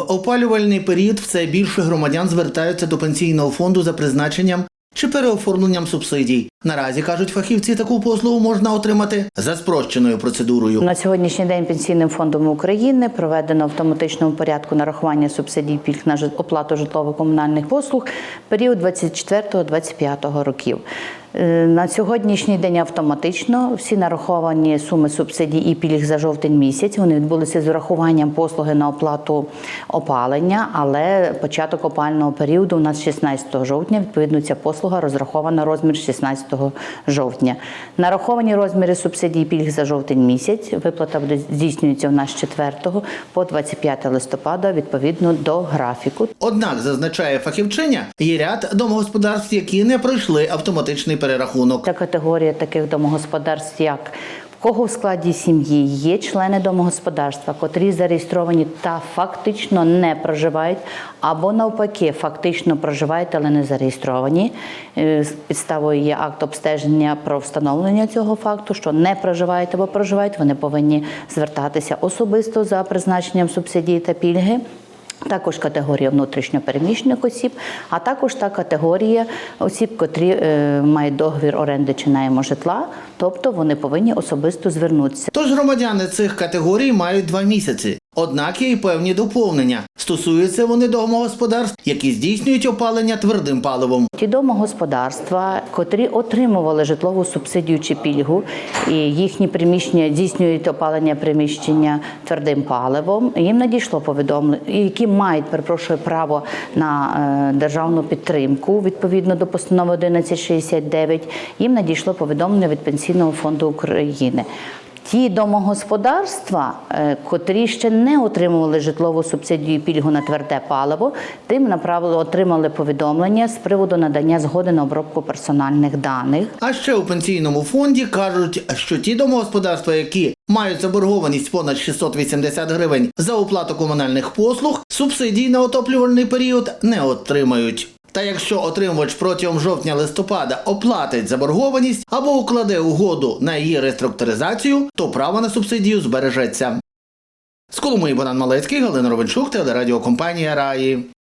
Опалювальний період все більше громадян звертаються до пенсійного фонду за призначенням чи переоформленням субсидій. Наразі кажуть фахівці, таку послугу можна отримати за спрощеною процедурою. На сьогоднішній день Пенсійним фондом України проведено в автоматичному порядку нарахування субсидій пільг на оплату житлово-комунальних послуг період 24-25 років. Е, На сьогоднішній день автоматично всі нараховані суми субсидій і пільг за жовтень місяць вони відбулися з урахуванням послуги на оплату опалення, але початок опального періоду у нас 16 жовтня. Відповідно, ця послуга розрахована розмір 16 жовтня. Нараховані розміри субсидій і пільг за жовтень місяць. Виплата буде здійснюється у нас з 4 по 25 листопада відповідно до графіку. Однак, зазначає фахівчиня, є ряд домогосподарств, які не пройшли автоматичний перерахунок. Та категорія таких домогосподарств, як в кого в складі сім'ї є члени домогосподарства, котрі зареєстровані та фактично не проживають, або навпаки, фактично проживають, але не зареєстровані. Е, Підставою є акт обстеження про встановлення цього факту, що не проживають або проживають. Вони повинні звертатися особисто за призначенням субсидії та пільги. Також категорія внутрішньопереміщених осіб, а також та категорія осіб, котрі е, мають договір оренди чи найму житла, тобто вони повинні особисто звернутися. Тож громадяни цих категорій мають два місяці. Однак є й певні доповнення. Стосуються вони домогосподарств, які здійснюють опалення твердим паливом. Ті домогосподарства, котрі отримували житлову субсидію чи пільгу, і їхні приміщення здійснюють опалення приміщення твердим паливом. Їм надійшло повідомлення, які мають перепрошую право на е, державну підтримку відповідно до постанови 1169. Їм надійшло повідомлення від Пенсійного фонду України. Ті домогосподарства, е, котрі ще не отримували житлову субсидію пільгу на тверде паливо, тим направили отримали повідомлення з приводу надання згоди на обробку персональних даних. А ще у пенсійному фонді кажуть, що ті домогосподарства, які мають заборгованість понад 680 гривень за оплату комунальних послуг, субсидій на отоплювальний період не отримають. Та якщо отримувач протягом жовтня-листопада оплатить заборгованість або укладе угоду на її реструктуризацію, то право на субсидію збережеться. З Коломиї Богдан Малецький, Галина Ровенчук, телерадіокомпанія Раї.